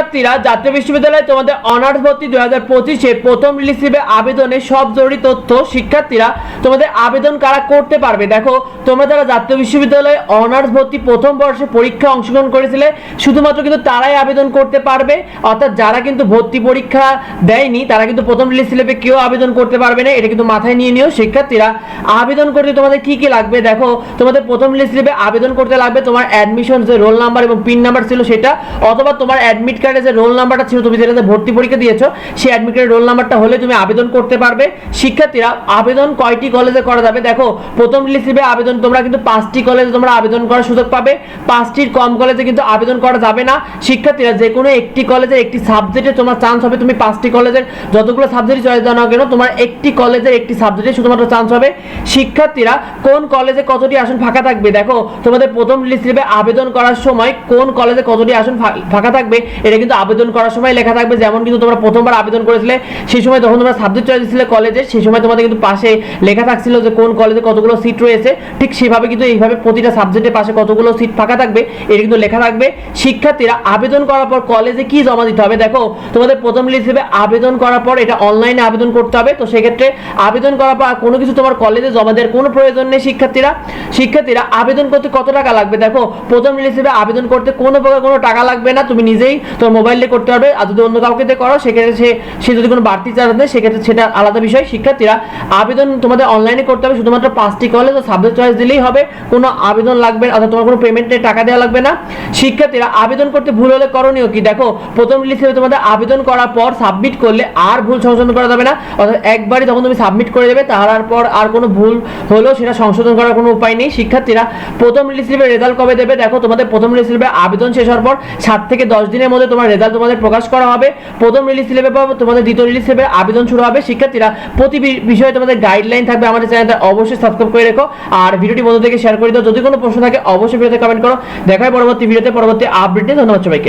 শিক্ষার্থীরা জাতীয় বিশ্ববিদ্যালয়ে তোমাদের অনার্স ভর্তি দুই হাজার পঁচিশে প্রথম রিসিভে আবেদনে সব জরুরি তথ্য শিক্ষার্থীরা তোমাদের আবেদন কারা করতে পারবে? দেখো, তোমরা যারা জাতীয় বিশ্ববিদ্যালয়ে অনার্স ভর্তি প্রথম বর্ষে পরীক্ষা অংশগ্রহণ করেছিলে, শুধুমাত্র কিন্তু তারাই আবেদন করতে পারবে। অর্থাৎ যারা কিন্তু ভর্তি পরীক্ষা দেয়নি, তারা কিন্তু প্রথম রিলিজ স্লিপে কেউ আবেদন করতে পারবে না। এটা কিন্তু মাথায় নিয়ে নিও শিক্ষার্থীরা। আবেদন করতে তোমাদের কি কি লাগবে? দেখো, তোমাদের প্রথম রিলিজ স্লিপে আবেদন করতে লাগবে তোমার অ্যাডমিশন যে রোল নাম্বার এবং পিন নাম্বার ছিল সেটা, অথবা তোমার অ্যাডমিট কার্ডে যে রোল নাম্বারটা ছিল, তুমি যেটাতে ভর্তি পরীক্ষা দিয়েছ, সেই অ্যাডমিট কার্ডের রোল নাম্বারটা হলে তুমি আবেদন করতে পারবে। শিক্ষার্থীরা, আবেদন কয়টি কলেজে করা যাবে? দেখো, প্রথম রিলিজ আবেদন তোমরা কিন্তু পাঁচটি কলেজে তোমরা আবেদন করার সুযোগ পাবে। পাঁচটির কম কলেজে কিন্তু আবেদন করা যাবে না। শিক্ষার্থীরা, যে কোনো একটি কলেজের একটি সাবজেক্টে তোমার চান্স হবে তুমি পাঁচটি কলেজের যতগুলো সাবজেক্ট চয়েস দাও কেন, তোমার একটি কলেজের একটি সাবজেক্টে শুধুমাত্র চান্স হবে। শিক্ষার্থীরা, কোন কলেজে কতটি আসন ফাঁকা থাকবে? দেখো, তোমাদের প্রথম স্লিপে আবেদন করার সময় কোন কলেজে কতটি আসন ফাঁকা থাকবে? এটা কিন্তু আবেদন করার সময় লেখা থাকবে, যেমন কিন্তু তোমরা প্রথমবার আবেদন করেছিলে, সেই সময় যখন তোমরা সাবজেক্ট চয়েস দিছিলে কলেজে সেই সময় তোমাদের কিন্তু পাশে লেখা থাকছিল যে কোন কলেজে কতগুলো সিট রয়েছে। ঠিক সেভাবে কিন্তু এইভাবে প্রতিটা সাবজেক্টের পাশে কতগুলো সিট ফাঁকা থাকবে, এটা কিন্তু লেখা থাকবে। শিক্ষার্থীরা আবেদন করার পর কলেজে কি জমা দিতে হবে? দেখো, তোমাদের প্রথম হিসেবে আবেদন করার পর এটা অনলাইনে আবেদন করতে হবে। তো সেক্ষেত্রে আবেদন করার পর কোনো কিছু তোমার কলেজে জমা দেওয়ার কোনো প্রয়োজন নেই শিক্ষার্থীরা। শিক্ষার্থীরা আবেদন করতে কত টাকা লাগবে? দেখো, প্রথম হিসেবে আবেদন করতে কোনো প্রকার কোনো টাকা লাগবে না। তুমি নিজেই তোমার মোবাইল দিয়ে করতে পারবে আর যদি অন্য কাউকে দিয়ে করো, সেক্ষেত্রে সে সে যদি কোনো বাড়তি চার্জ দেয় সেক্ষেত্রে সেটা আলাদা বিষয়। শিক্ষার্থীরা, আবেদন তোমাদের অনলাইনে করতে হবে। শুধুমাত্র পাঁচটি কলেজ ও সাবজেক্ট চয়েস দিলেই হবে। কোনো আবেদন লাগবে অর্থাৎ তোমার কোনো পেমেন্টে টাকা দেওয়া লাগবে না। শিক্ষার্থীরা, আবেদন করতে ভুল হলে করণীয় কি? দেখো, প্রথম হিসেবে তোমাদের আবেদন করার পর সাবমিট করলে আর ভুল সংশোধন করা যাবে না। অর্থাৎ একবারই যখন তুমি সাবমিট করে দেবে, তার পর আর কোনো ভুল হলেও সেটা সংশোধন করার কোনো উপায় নেই। শিক্ষার্থীরা, প্রথম রিলিজ রেজাল্ট কবে দেবে? দেখো, তোমাদের প্রথম রিলিজ আবেদন শেষ হওয়ার পর সাত থেকে দশ দিনের মধ্যে তোমার রেজাল্ট তোমাদের প্রকাশ করা হবে। প্রথম রিলিজ হিসেবে বা তোমাদের দ্বিতীয় রিলিজ হিসেবে আবেদন শুরু হবে। শিক্ষার্থীরা, প্রতি বিষয়ে তোমাদের গাইডলাইন থাকবে আমাদের চ্যানেলটা অবশ্যই সাবস্ক্রাইব করে রেখো। আর ভিডিওটি বন্ধুদেরকে শেয়ার করে দাও। যদি কোনো প্রশ্ন থাকে, অবশ্যই ভিডিওতে কমেন্ট করো। দেখা হয় পরবর্তী ভিডিওতে পরবর্তী আপডেটে ধন্যবাদ সবাইকে।